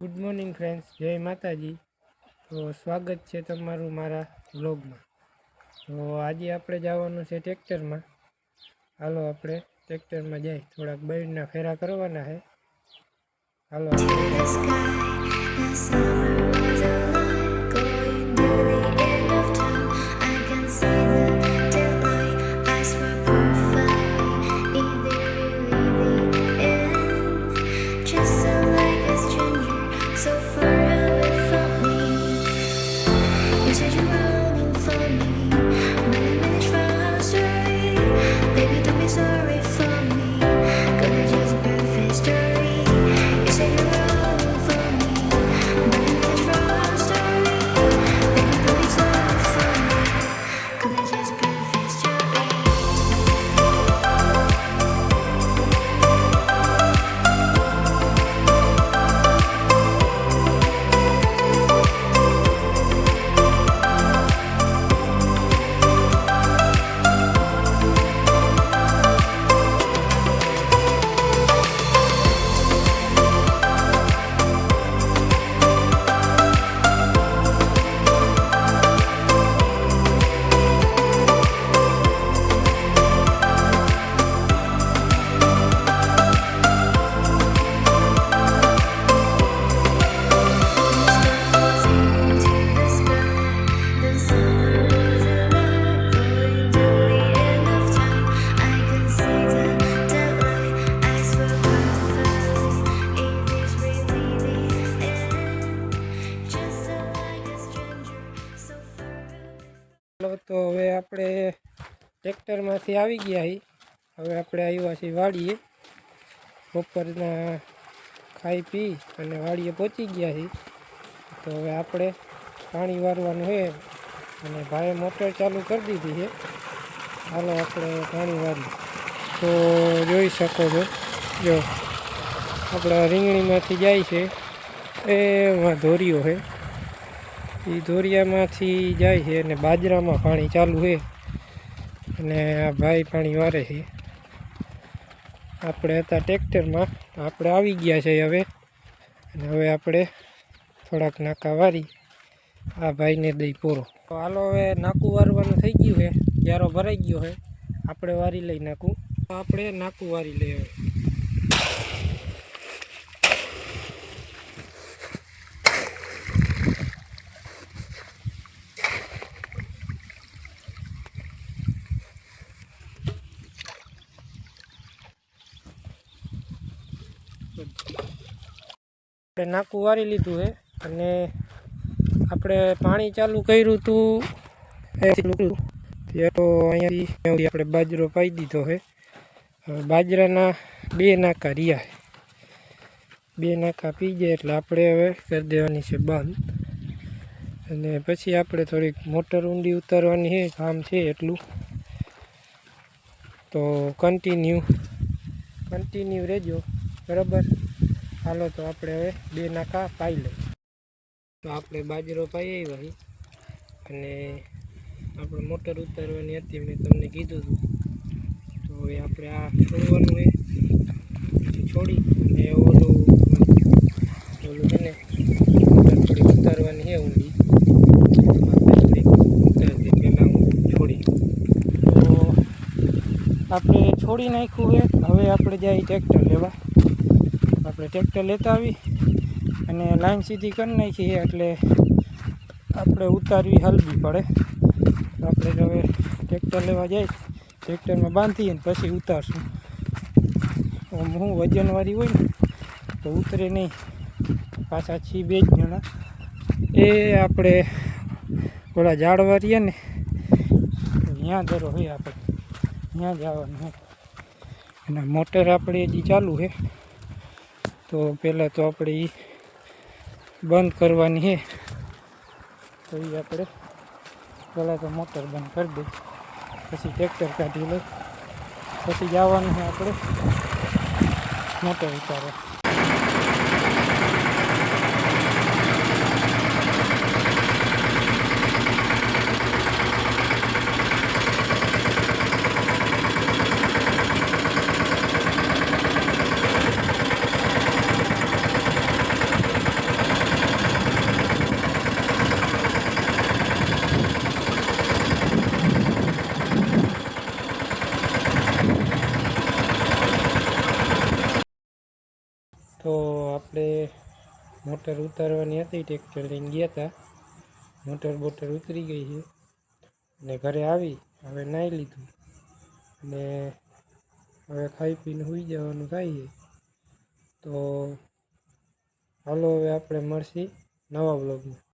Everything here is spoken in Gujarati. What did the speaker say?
ગુડ મોર્નિંગ ફ્રેન્ડ્સ જય માતાજી. તો સ્વાગત છે તમારું મારા વ્લોગમાં તો આજે આપણે જવાનું છે ટ્રેક્ટરમાં. હાલો, આપણે ટ્રેક્ટરમાં જઈ. થોડાક બળના ફેરા કરવાના છે. હાલો. ચાલો તો હવે આપણે ટ્રેક્ટરમાંથી આવી ગયા છીએ હવે આપણે આવ્યા છીએ વાડીએ. બપોરના ખાઈ પી અને વાડીએ પહોંચી ગયા છીએ તો હવે આપણે પાણી વારવાનું છે અને ભાઈએ મોટર ચાલુ કરી દીધી છે હાલો આપણે પાણી વારી તો જોઈ શકો છો. જો, આપણા રીંગણીમાંથી જાય છે. એમાં ધોરીઓ છે એ ધોરિયામાંથી જાય છે અને બાજરામાં પાણી ચાલુ છે. અને આ ભાઈ પાણી વારે છે. આપણે હતા ટ્રેક્ટરમાં, આપણે આવી ગયા છે હવે. અને હવે આપણે થોડાક નાકા વારી આ ભાઈને દઈ પૂરો. તો હાલો હવે નાકું વારવાનું થઈ ગયું છે. ક્યારો ભરાઈ ગયો છે. આપણે વારી લઈ નાખું. આપણે નાકું વારી લઈએ હવે આપણે નાકું વારી લીધું છે અને આપણે પાણી ચાલુ કર્યું હતું એ તો અહીંયાથી આપણે બાજરો પાઈ દીધો છે બાજરાના બે નાકા રહ્યા છે બે નાકા પી જાય એટલે આપણે હવે કરી દેવાની છે બંધ. અને પછી આપણે થોડીક મોટર ઊંડી ઉતારવાની છે કામ છે એટલું. તો કન્ટિન્યુ કન્ટિન્યુ રહેજો. બરાબર? હાલો તો આપણે હવે બે નાકા પાઈ લઈએ. તો આપણે બાજરો પાઈ આવ્યા અને આપણે મોટર ઉતારવાની હતી, મેં તમને કીધું હતું. તો હવે આપણે આ છોડવાનું એ છોડી અને ઓલું ઓલું છે ને મોટર ઉતારવાની છે ઊંડી. આપણે છોડી નાખ્યું છે હવે આપણે જાય ટ્રેક્ટર લેવા. આપણે ટ્રેક્ટર લેતા આવી અને લાઈન સીધી કરી નાખી એટલે આપણે ઉતારવી હલવી પડે. આપણે હવે ટ્રેક્ટર લેવા જાય, ટ્રેક્ટરમાં બાંધીએ ને પછી ઉતારશું. હું વજનવાળી હોય ને, તો ઉતરે નહીં. પાછા છી બે જ જણા. એ આપણે ઓલા ઝાડવા રહીએ ને ત્યાં ધરો હોય આપણે. ત્યાં જવાનું હોય અને મોટર આપણે હજી ચાલુ છે. તો પહેલાં તો આપણે એ બંધ કરવાની છે તો એ આપણે પહેલાં તો મોટર બંધ કરી દઈએ પછી ટ્રેક્ટર કાઢી લઈ પછી જવાનું છે આપણે. મોટર ઉતારવા આપણે મોટર ઉતારવાની હતી, ટ્રેક્ટર લઈને ગયા હતા મોટર બોટર ઉતરી ગઈ છે. અને ઘરે આવી, હવે નાહી લીધું. અને હવે ખાઈ પીને સૂઈ જવાનું ખાઈએ તો હાલો હવે આપણે મળશી નવા બ્લોગમાં